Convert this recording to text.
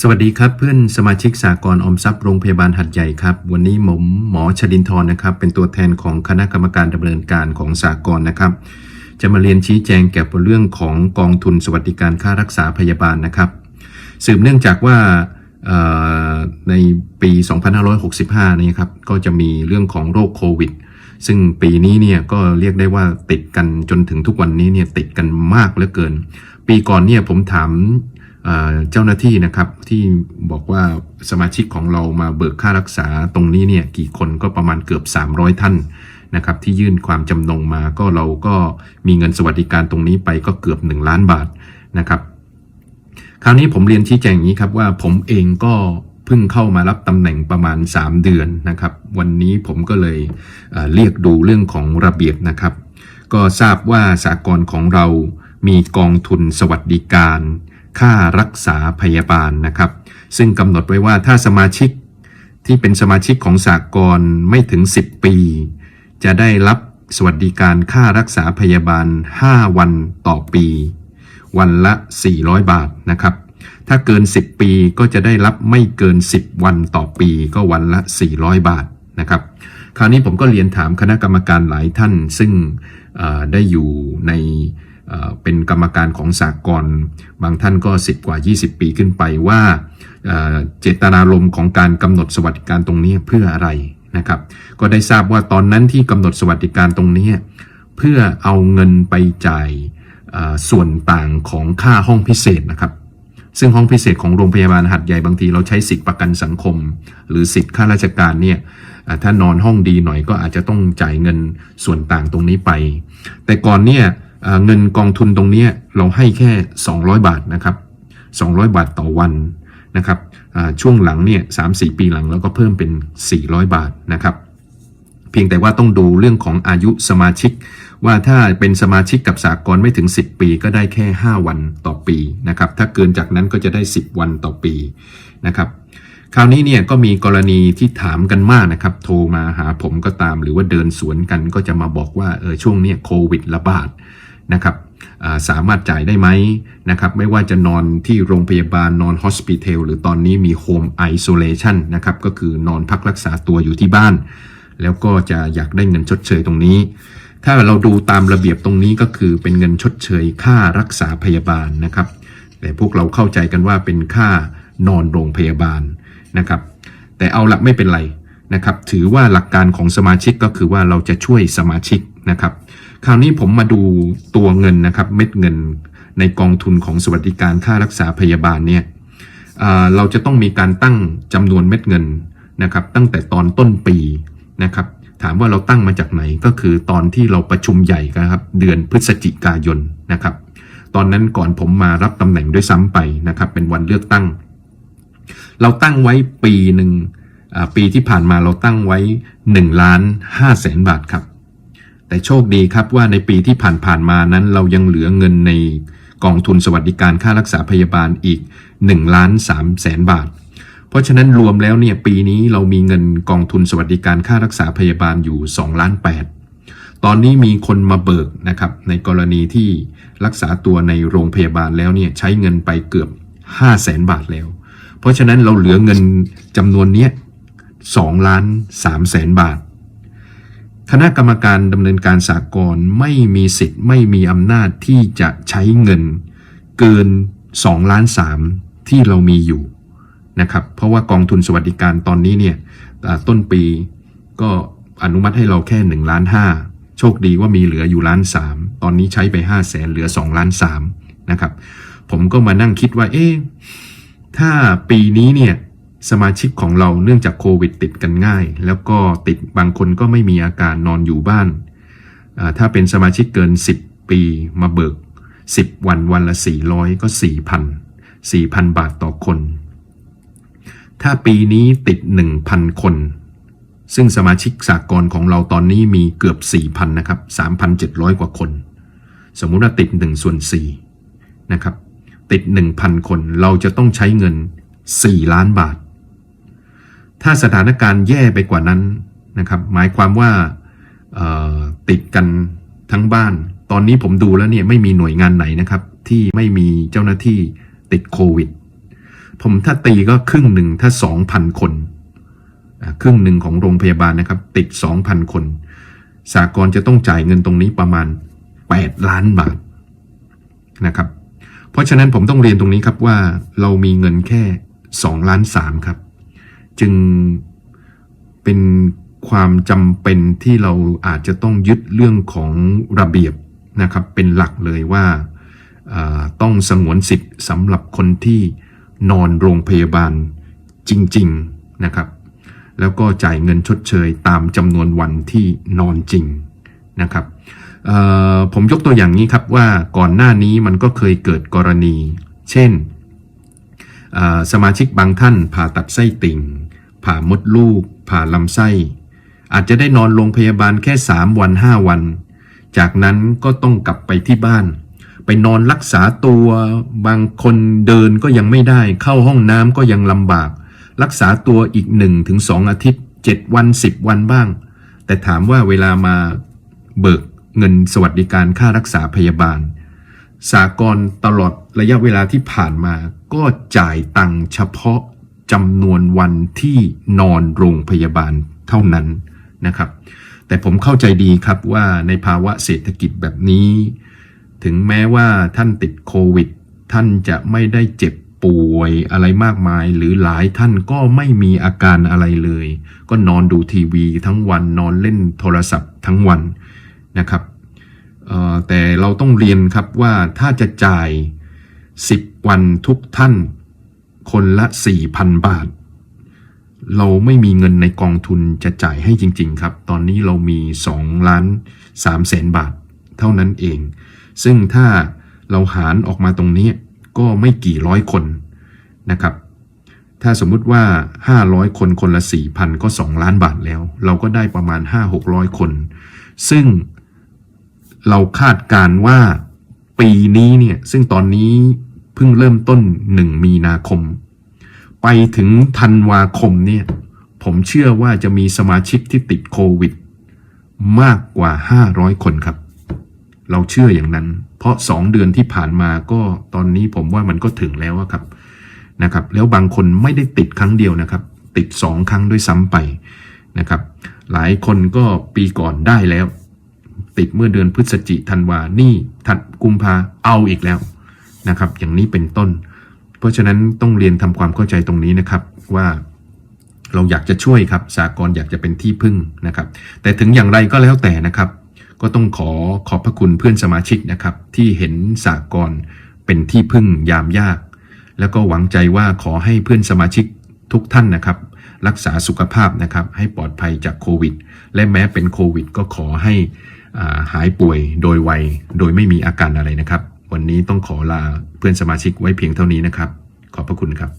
สวัสดีครับเพื่อนสมาชิกสากลอมทรัพย์โรงพยาบาลหัดใหญ่ครับ วันนี้ผมหมอชดินทร์นะครับ เป็นตัวแทนของคณะกรรมการดำเนินการของสากลนะครับ จะมาเรียนชี้แจงเกี่ยวกับเรื่องของกองทุนสวัสดิการค่ารักษาพยาบาลนะครับ สืบเนื่องจากว่าเอ่อในปี 2565 นี้ครับก็จะมีเรื่องของโรคโควิด ซึ่งปีนี้เนี่ยก็เรียกได้ว่าติดกันจนถึงทุกวันนี้เนี่ยติดกันมากเหลือเกิน ปีก่อนเนี่ยผมถาม เจ้าหน้าที่นะครับที่บอกว่าสมาชิกของเรามาเบิกค่ารักษาตรงนี้เนี่ยกี่คนก็ประมาณเกือบ 300 ท่านนะครับที่ยื่นความจำนงมาก็เราก็มีเงินสวัสดิการตรงนี้ไปก็เกือบ 1 ล้านบาทนะครับ คราวนี้ผมเรียนชี้แจงอย่างนี้ครับว่าผมเองก็เพิ่งเข้ามารับตำแหน่งประมาณ 3 เดือนนะครับ วันนี้ผมก็เลยเเรียกดูเรื่องของระเบียบนะครับ ก็ทราบว่าสากลของเรามีกองทุนสวัสดิการ ค่ารักษาพยาบาลนะครับ ซึ่งกำหนดไว้ว่าถ้าสมาชิกที่เป็นสมาชิกของสากลไม่ถึง 10 ปี จะได้รับสวัสดิการค่ารักษาพยาบาล 5 วันต่อปี วันละ 400 บาทนะครับ ถ้าเกิน 10 ปีก็จะได้รับไม่เกิน 10 วันต่อปี ก็วันละ 400 บาทนะครับ คราวนี้ผมก็เรียนถามคณะกรรมการหลายท่าน ซึ่งได้อยู่ใน เป็นกรรมการของสากลบางท่านก็ 10 กว่า 20 ปีขึ้นไปว่าเจตนารมณ์ของการกำหนดสวัสดิการตรงนี้เพื่ออะไรนะครับ ก็ได้ทราบว่าตอนนั้นที่กำหนดสวัสดิการตรงนี้ เพื่อเอาเงินไปจ่ายส่วนต่างของค่าห้องพิเศษนะครับ ซึ่งห้องพิเศษของโรงพยาบาลหัดใหญ่บางทีเราใช้สิทธิประกันสังคม หรือสิทธิข้าราชการเนี่ยถ้านอนห้องดีหน่อยก็อาจจะต้องจ่ายเงินส่วนต่างตรงนี้ไป แต่ก่อนเนี่ย เงินกองทุนตรงนี้เราให้แค่ 200 บาทนะครับ 200 บาทต่อวันนะครับช่วงหลังเนี่ยสามสี่ปีหลังแล้วก็เพิ่มเป็น 400 บาทนะครับ เพียงแต่ว่าต้องดูเรื่องของอายุสมาชิก ว่าถ้าเป็นสมาชิกกับสากลไม่ถึง 10 ปีก็ได้แค่ 5 วันต่อปีนะครับ ถ้าเกินจากนั้นก็จะได้ 10 วันต่อปีนะครับ คราวนี้เนี่ยก็มีกรณีที่ถามกันมากนะครับ โทรมาหาผมก็ตามหรือว่าเดินสวนกันก็จะมาบอกว่าเออช่วงนี้โควิดระบาด นะครับสามารถจ่ายได้ไหมนะครับไม่ว่าจะนอนที่โรงพยาบาลนอนฮอสพิทอลหรือตอนนี้มีโฮมไอโซเลชันนะครับก็คือนอนพักรักษาตัวอยู่ที่บ้าน แล้วก็จะอยากได้เงินชดเชยตรงนี้ ถ้าเราดูตามระเบียบตรงนี้ก็คือเป็นเงินชดเชยค่ารักษาพยาบาลนะครับ แต่พวกเราเข้าใจกันว่าเป็นค่านอนโรงพยาบาลนะครับแต่เอาละไม่เป็นไร นะครับถือว่าหลักการของสมาชิกก็คือว่าเราจะช่วยสมาชิกนะครับ คราวนี้ผมมาดูตัวเงินนะครับเม็ดเงินในกองทุนของสวัสดิการค่ารักษาพยาบาลเนี่ยเเราจะต้องมีการตั้งจำนวนเม็ดเงินนะครับตั้งแต่ตอนต้นปีนะครับถามว่าเราตั้งมาจากไหนก็คือตอนที่เราประชุมใหญ่กันครับเดือนพฤศจิกายนนะครับตอนนั้นก่อนผมมารับตำแหน่งด้วยซ้ำไปนะครับเป็นวันเลือกตั้ง เราตั้งไว้ปีหนึ่ง ปีที่ผ่านมาเราตั้งไว้1ล้าน5แสนบาทครับ แต่โชคดีครับว่าในปีที่ผ่านๆมานั้นเรายังเหลือเงินในกองทุนสวัสดิการค่ารักษาพยาบาลอีก1ล้าน3แสนบาท เพราะฉะนั้นรวมแล้วเนี่ยปีนี้เรามีเงินกองทุนสวัสดิการค่ารักษาพยาบาลอยู่2ล้าน8ตอนนี้มีคนมาเบิกนะครับในกรณีที่รักษาตัวในโรงพยาบาลแล้วเนี่ยใช้เงินไปเกือบ5แสนบาทแล้ว เพราะฉะนั้นเราเหลือเงินจำนวนนี้ 2ล้าน3แสนบาท คณะกรรมการดำเนินการสากลไม่มีสิทธิ์ไม่มีอำนาจที่จะใช้เงิน เกิน2ล้าน3ที่เรามีอยู่นะครับเพราะว่ากองทุนสวัสดิการตอนนี้เนี่ยต้นปีก็อนุมัติให้เราแค่1ล้าน5โชคดีว่ามีเหลืออยู่ล้าน3ตอนนี้ใช้ไป5แสนเหลือ2ล้าน3นะครับผมก็มานั่งคิดว่าเอ๊ะถ้าปีนี้เนี่ย สมาชิกของเราเนื่องจากโควิดติดกันง่าย แล้วก็ติดบางคนก็ไม่มีอาการนอนอยู่บ้าน ถ้าเป็นสมาชิกเกิน 10 ปีมาเบิก 10 วันวันละ 400 ก็ 4,000 4,000 บาทต่อคน ถ้าปีนี้ติด 1,000 คน ซึ่งสมาชิกสากลของเราตอนนี้มีเกือบ 4,000 นะครับ 3,700 กว่าคน สมมุติว่าติด1ส่วน4นะครับ ติด 1,000 คนเราจะต้องใช้เงิน 4 ล้านบาท ถ้าสถานการณ์แย่ไปกว่านั้นนะครับ หมายความว่าติดกันทั้งบ้าน ตอนนี้ผมดูแล้วเนี่ยไม่มีหน่วยงานไหนนะครับ ที่ไม่มีเจ้าหน้าที่ติดโควิด ผมถ้าตีก็ครึ่งหนึ่งถ้าสองพันคน ครึ่งหนึ่งของโรงพยาบาลนะครับ ติดสองพันคนสากลจะต้องจ่ายเงินตรงนี้ประมาณ 8 ล้านบาทนะครับ เพราะฉะนั้นผมต้องเรียนตรงนี้ครับว่าเรามีเงินแค่ 2 ล้าน3ครับ จึงเป็นความจำเป็นที่เราอาจจะต้องยึดเรื่องของระเบียบนะครับเป็นหลักเลยว่าต้องสงวนสิทธิ์สำหรับคนที่นอนโรงพยาบาลจริง ๆนะครับ แล้วก็จ่ายเงินชดเชยตามจำนวนวันที่นอนจริงนะครับผมยกตัวอย่างนี้ครับว่าก่อนหน้านี้มันก็เคยเกิดกรณี เช่นสมาชิกบางท่านผ่าตัดไส้ติ่ง ผ่ามดลูก ผ่าลำไส้ อาจจะได้นอนโรงพยาบาลแค่3วัน5วัน จากนั้นก็ต้องกลับไปที่บ้าน ไปนอนรักษาตัว บางคนเดินก็ยังไม่ได้ เข้าห้องน้ำก็ยังลำบาก รักษาตัวอีก1ถึง2องอาทิตย์7วัน10วันบ้าง แต่ถามว่าเวลามาเบิกเงินสวัสดิการค่ารักษาพยาบาล สากลตลอดระยะเวลาที่ผ่านมาก็จ่ายตังค์เฉพาะ จำนวนวันที่นอนโรงพยาบาลเท่านั้นนะครับ แต่ผมเข้าใจดีครับว่าในภาวะเศรษฐกิจแบบนี้ ถึงแม้ว่าท่านติดโควิด ท่านจะไม่ได้เจ็บป่วยอะไรมากมาย หรือหลายท่านก็ไม่มีอาการอะไรเลย ก็นอนดูทีวีทั้งวันนอนเล่นโทรศัพท์ทั้งวันนะครับแต่เราต้องเรียนครับว่าถ้าจะจ่าย 10 วันทุกท่าน คนละ 4,000 บาท เราไม่มีเงินในกองทุนจะจ่ายให้จริง ๆ ครับ ตอนนี้เรามี2ล้าน3แสนบาท เท่านั้นเอง ซึ่งถ้าเราหารออกมาตรงนี้ก็ไม่กี่ร้อยคนนะครับ ถ้าสมมุติว่า 500 คนคนละ 4,000 ก็ 2 ล้านบาทแล้ว เราก็ได้ประมาณ 5-600 คน ซึ่งเราคาดการณ์ว่าปีนี้เนี่ย ซึ่งตอนนี้ เพิ่งเริ่มต้น1มีนาคม ไปถึงธันวาคมเนี่ย ผมเชื่อว่าจะมีสมาชิกที่ติดโควิด มากกว่า 500 คนครับ เราเชื่ออย่างนั้น เพราะ2เดือนที่ผ่านมาก็ตอนนี้ผมว่ามันก็ถึงแล้วครับนะครับ แล้วบางคนไม่ได้ติดครั้งเดียวนะครับ ติด2ครั้งด้วยซ้ำไปนะครับ หลายคนก็ปีก่อนได้แล้ว ติดเมื่อเดือนพฤศจิธันวานี่ถัดกุมภาเอาอีกแล้ว นะครับ อย่างนี้เป็นต้น เพราะฉะนั้นต้องเรียนทำความเข้าใจตรงนี้นะครับว่าเราอยากจะช่วยครับสากลอยากจะเป็นที่พึ่งนะครับ แต่ถึงอย่างไรก็แล้วแต่นะครับ ก็ต้องขอขอบพระคุณเพื่อนสมาชิกนะครับ ที่เห็นสากลเป็นที่พึ่งยามยาก แล้วก็หวังใจว่าขอให้เพื่อนสมาชิกทุกท่านนะครับ รักษาสุขภาพนะครับ ให้ปลอดภัยจากโควิด และแม้เป็นโควิด ก็ขอให้อ่าหายป่วยโดยไวโดยไม่มีอาการอะไรนะครับ วันนี้ต้องขอลาเพื่อนสมาชิกไว้เพียงเท่านี้นะครับ ขอบพระคุณครับ